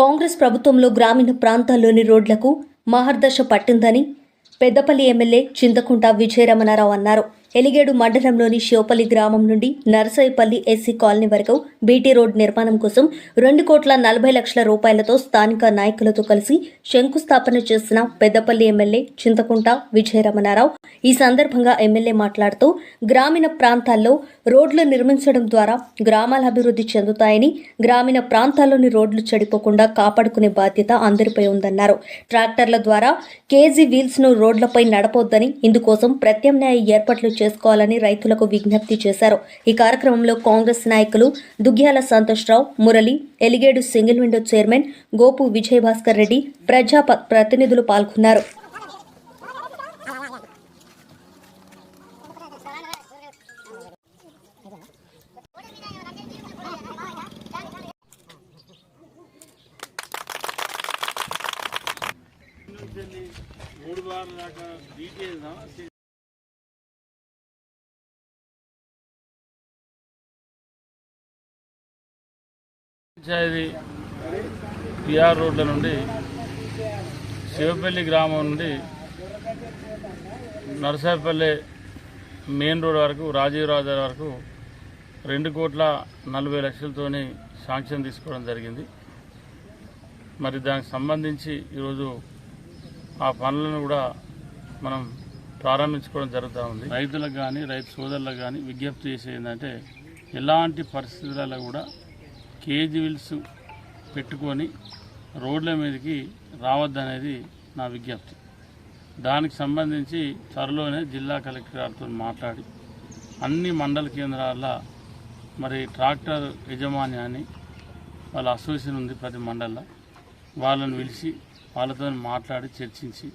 కాంగ్రెస్ ప్రభుత్వంలో గ్రామీణ ప్రాంతాల్లోని రోడ్లకు మహర్దశ పట్టిందని పెద్దపల్లి ఎమ్మెల్యే చింతకుంట విజయరమణారావు అన్నారు. ఎలిగేడు మండలంలోని శివపల్లి గ్రామం నుండి నర్సయ్యపల్లి ఎస్సీ కాలనీ వరకు బీటీ రోడ్ నిర్మాణం కోసం రెండు కోట్ల నలభై లక్షల రూపాయలతో స్థానిక నాయకులతో కలిసి శంకుస్థాపన చేసిన పెద్దపల్లి ఎమ్మెల్యే చింతకుంట విజయరమణారావు. ఈ సందర్భంగా ఎమ్మెల్యే మాట్లాడుతూ గ్రామీణ ప్రాంతాల్లో రోడ్లు నిర్మించడం ద్వారా గ్రామాల అభివృద్ధి చెందుతాయని గ్రామీణ ప్రాంతాల్లోని రోడ్లు చెడిపోకుండా కాపాడుకునే బాధ్యత అందరిపై ఉందన్నారు. ట్రాక్టర్ల ద్వారా కేజీ వీల్స్ను రోడ్లపై నడపొద్దని ఇందుకోసం ప్రత్యామ్నాయ ఏర్పాట్లు చేసుకోవాలని రైతులకు విజ్ఞప్తి చేశారు. ఈ కార్యక్రమంలో కాంగ్రెస్ నాయకులు Duggyala Santosh Rao Murali Eligedu single window chairman Gopu Vijayabhaskar Reddy ప్రజా ప్రతినిధులు పాల్గొన్నారు. మూడు వారాల దాకా బీటీ పంచాయతీ పిఆర్ రోడ్ల నుండి శివపల్లి గ్రామం నుండి నరసాపల్లి మెయిన్ రోడ్ వరకు రాజీవ్ రాజా వరకు రెండు కోట్ల నలభై లక్షలతోని శాంక్షన్ తీసుకోవడం జరిగింది. మరి దానికి సంబంధించి ఈరోజు ఆ పనులను కూడా మనం ప్రారంభించుకోవడం జరుగుతూ ఉంది. రైతులకు కానీ రైతు సోదరులకు కానీ విజ్ఞప్తి చేసేది ఏంటంటే ఎలాంటి పరిస్థితులలో కూడా కేజీ విల్స్ పెట్టుకొని రోడ్ల మీదకి రావద్దనేది నా విజ్ఞప్తి. దానికి సంబంధించి త్వరలోనే జిల్లా కలెక్టర్ గారితో మాట్లాడి అన్ని మండల కేంద్రాల మరి ట్రాక్టర్ యజమాన్యాన్ని వాళ్ళ అసోసియేషన్ ఉంది ప్రతి మండలంలో వాళ్ళని పిలిచి వాళ్ళతో మాట్లాడి చర్చించి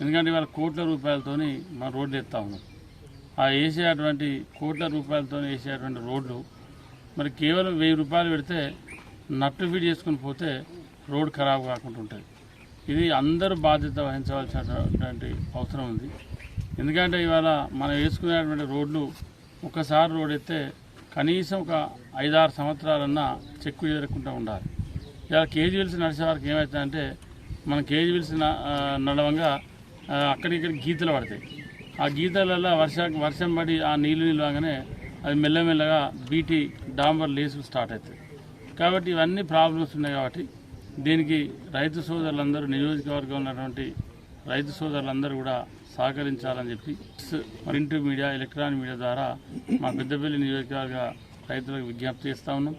ఎందుకంటే వాళ్ళ కోట్ల రూపాయలతోని మన రోడ్లు ఎత్తా ఉన్నాం. ఆ వేసేటువంటి కోట్ల రూపాయలతో వేసేటువంటి రోడ్లు మరి కేవలం వెయ్యి రూపాయలు పెడితే నట్టు ఫీడ్ చేసుకుని పోతే రోడ్ ఖరాబ్ కాకుండా ఉంటుంది ఇది అందరూ బాధ్యత వహించవలసినటువంటి అవసరం ఉంది. ఎందుకంటే ఇవాళ మనం వేసుకునేటువంటి రోడ్లు ఒకసారి రోడ్ ఎత్తే కనీసం ఒక ఐదారు సంవత్సరాలన్నా చెక్కు చేరకుండా ఉండాలి. ఇలా కేజీ విల్స్ నడిచే వారికి ఏమవుతుందంటే మన కేజీ విల్స్ న- నడవంగా అక్కడిక్కడ గీతలు పడతాయి. ఆ గీతలలో వర్ష వర్షం పడి ఆ నీళ్ళు నిలవగానే అది మెల్లమెల్లగా బీటీ డాంబర్ లేసు స్టార్ట్ అవుతుంది కాబట్టి ఇవన్నీ ప్రాబ్లమ్స్ ఉన్నాయి కాబట్టి దీనికి రైతు సోదరులందరూ నియోజకవర్గం ఉన్నటువంటి రైతు సోదరులందరూ కూడా సహకరించాలని చెప్పి ప్రింట్ మీడియా ఎలక్ట్రానిక్ మీడియా ద్వారా మా పెద్దపల్లి నియోజకవర్గ రైతులకు విజ్ఞప్తి చేస్తా ఉన్నాం.